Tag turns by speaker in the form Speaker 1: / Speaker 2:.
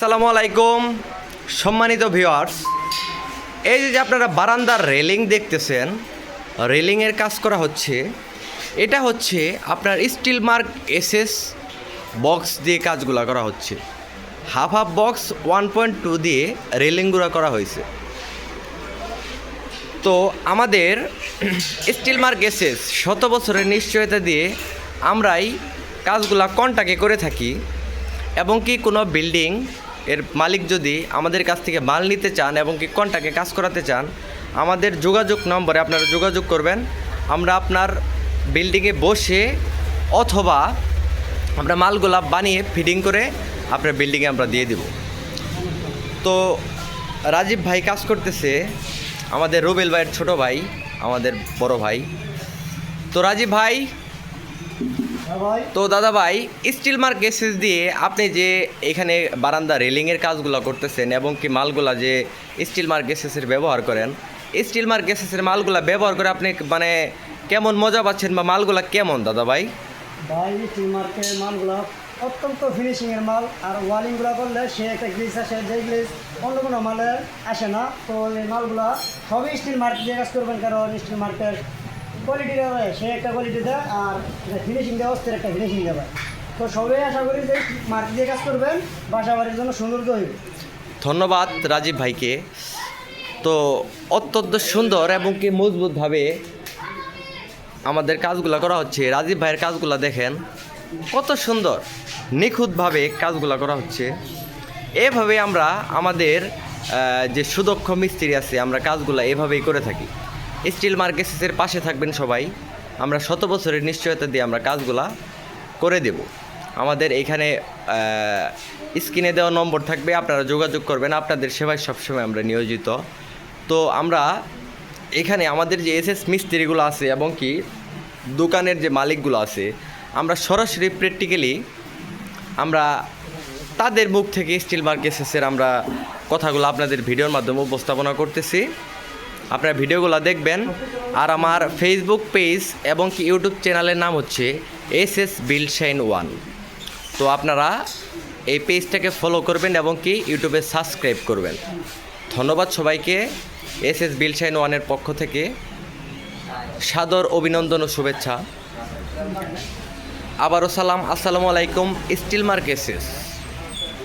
Speaker 1: আসসালামু আলাইকুম, সম্মানিত ভিউয়ার্স। এই যে যে আপনারা বারান্দার রেলিং দেখতেছেন, রেলিংয়ের কাজ করা হচ্ছে, এটা হচ্ছে আপনার স্টিল মার্ক এসএস বক্স দিয়ে কাজগুলো করা হচ্ছে। Half half box, one point two দিয়ে রেলিংগুলো করা হয়েছে। তো আমাদের স্টিল মার্ক এসএস শত বছরের নিশ্চয়তা দিয়ে আমরাই কাজগুলা কন্টাকে করে থাকি, এবং কি কোনো বিল্ডিং এর মালিক যদি আমাদের কাছ থেকে মাল নিতে চান এবং কি কন্টাকে কাজ করাতে চান, আমাদের যোগাযোগ নম্বরে আপনারা যোগাযোগ করবেন। আমরা আপনার বিল্ডিংয়ে বসে অথবা আমরা মালগুলা বানিয়ে ফিটিং করে আপনার বিল্ডিংয়ে আমরা দিয়ে দেব। তো রাজীব ভাই কাজ করতেছে, আমাদের রুবেল ভাইয়ের ছোট ভাই, আমাদের বড় ভাই। তো রাজীব ভাই তো দাদা ভাই স্টিল মার্ক এসএস দিয়ে আপনি যে এখানে বারান্দা রেলিংয়ের কাজগুলো করতেছেন এবং কি মালগুলা যে স্টিল মার্ক এসএসের ব্যবহার করেন স্টিল মার্ক এসএসের মালগুলা ব্যবহার করে আপনি মানে কেমন মজা পাচ্ছেন বা মালগুলা কেমন দাদা ভাই?
Speaker 2: ভাই স্টিল মার্কের মালগুলো অত্যন্ত ফিনিশিংয়ের মাল আর ওয়ালিংগুলো করলে সে একটা গ্লিস আসে যে গ্লিস অন্য কোনো মালে আসে না। তো এই মালগুলো সবই স্টিল মার্ক দিয়ে কাজ করবেন কারণ স্টিল মার্কের কোয়ালিটি দেবে সে একটা কোয়ালিটি দেয়, আর ফিনিশিং দেওয়া, অস্থির একটা ফিনিশিং দেবে তো সবাই আশা করি যে মার্ক দিয়ে কাজ করবেন, বাসা বাড়ির জন্য সৌন্দর্য হইবে।
Speaker 1: ধন্যবাদ রাজীব ভাইকে। তো অত্যন্ত সুন্দর এবং কি মজবুতভাবে আমাদের কাজগুলো করা হচ্ছে। রাজীব ভাইয়ের কাজগুলো দেখেন, কত সুন্দর, নিখুঁতভাবে কাজগুলো করা হচ্ছে। এভাবে আমরা আমাদের যে সুদক্ষ মিস্ত্রি আছে, আমরা কাজগুলো এভাবেই করে থাকি। স্টিল মার্কেসের পাশে থাকবেন সবাই। আমরা শত বছরের নিশ্চয়তা দিয়ে আমরা কাজগুলা করে দেব। আমাদের এখানে স্ক্রিনে দেওয়া নম্বর থাকবে, আপনারা যোগাযোগ করবেন। আপনাদের সেবায় সবসময় আমরা নিয়োজিত। তো আমরা এখানে আমাদের যে এসএস মিস্ত্রিগুলো আছে এবং কি দোকানের যে মালিকগুলো আছে, আমরা সরাসরি প্র্যাকটিক্যালি আমরা তাদের মুখ থেকে স্টিল মার্কেসেসের আমরা কথাগুলো আপনাদের ভিডিওর মাধ্যমে উপস্থাপনা করতেছি। আপনারা ভিডিওগুলো দেখবেন। আর আমার ফেসবুক পেজ এবং কি ইউটিউব চ্যানেলের নাম হচ্ছে S S bill shine one. তো আপনারা এই পেজটাকে ফলো করবেন এবং কি ইউটিউবে সাবস্ক্রাইব করবেন। ধন্যবাদ সবাইকে এস এস বিলশাইন ওয়ানের পক্ষ থেকে। সাদর অভিনন্দন ও শুভেচ্ছা। আবারও সালাম। আসসালামু আলাইকুম, স্টিল মার্কেসেস।